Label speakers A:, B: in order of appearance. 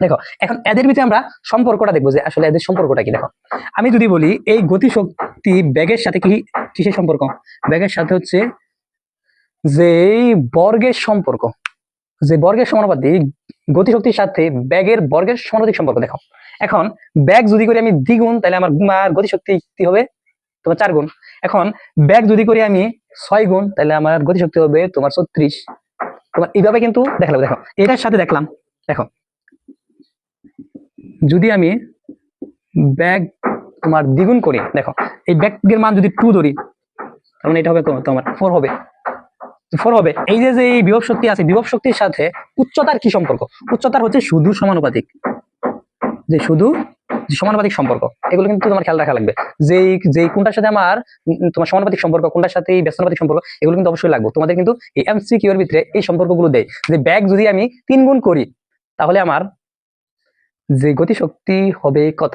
A: দেখো, এখন এদের ভিতরে আমরা সম্পর্কটা দেখব যে আসলে এদের সম্পর্কটা কি, দেখো। আমি যদি বলি, এই গতিশক্তি ব্যাগের সাথে কি, কিসের সম্পর্ক? ব্যাগের সাথে হচ্ছে যে বর্গের সম্পর্ক। যে বর্গের সমানুপাতিক, গতিশক্তির সাথে ব্যাগের বর্গের সমানুপাতিক সম্পর্ক, দেখো। এখন, ব্যাগ যদি করি আমি দ্বিগুণ, তাহলে আমার আমার গতিশক্তি কি হবে? তোমার চার গুণ। এখন, ব্যাগ যদি করি আমি ছয় গুণ, তাহলে আমার গতিশক্তি হবে তোমার ছত্রিশ। তোমার এইভাবে কিন্তু দেখালাম, দেখো। এটার সাথে দেখলাম, দেখো। যদি আমি ব্যাগ তোমার দ্বিগুণ করি, দেখো, এই ব্যাগের মান যদি টু ধরি, তার মানে এটা হবে? তোমার ফোর হবে। ফোর হবে। এই যে এই বিভব শক্তি আছে, বিভব শক্তির সাথে উচ্চতার কি সম্পর্ক? উচ্চতার হচ্ছে শুধু সমানুপাতিক। যে শুধু সমানুপাতিক সম্পর্ক, এগুলো কিন্তু তোমার খেয়াল রাখা লাগবে। যে যে কোনটার সাথে আমার তোমার সমানুপাতিক সম্পর্ক, কোনটার সাথে ব্যস্তানুপাতিক সম্পর্ক, এগুলো কিন্তু অবশ্যই লাগবে। তোমাদের কিন্তু এই এমসিকিউ এর ভিতরে এই সম্পর্কগুলো দেয়। যে ব্যাগ যদি আমি তিন গুণ করি, তাহলে আমার যে গতিশক্তি হবে কত?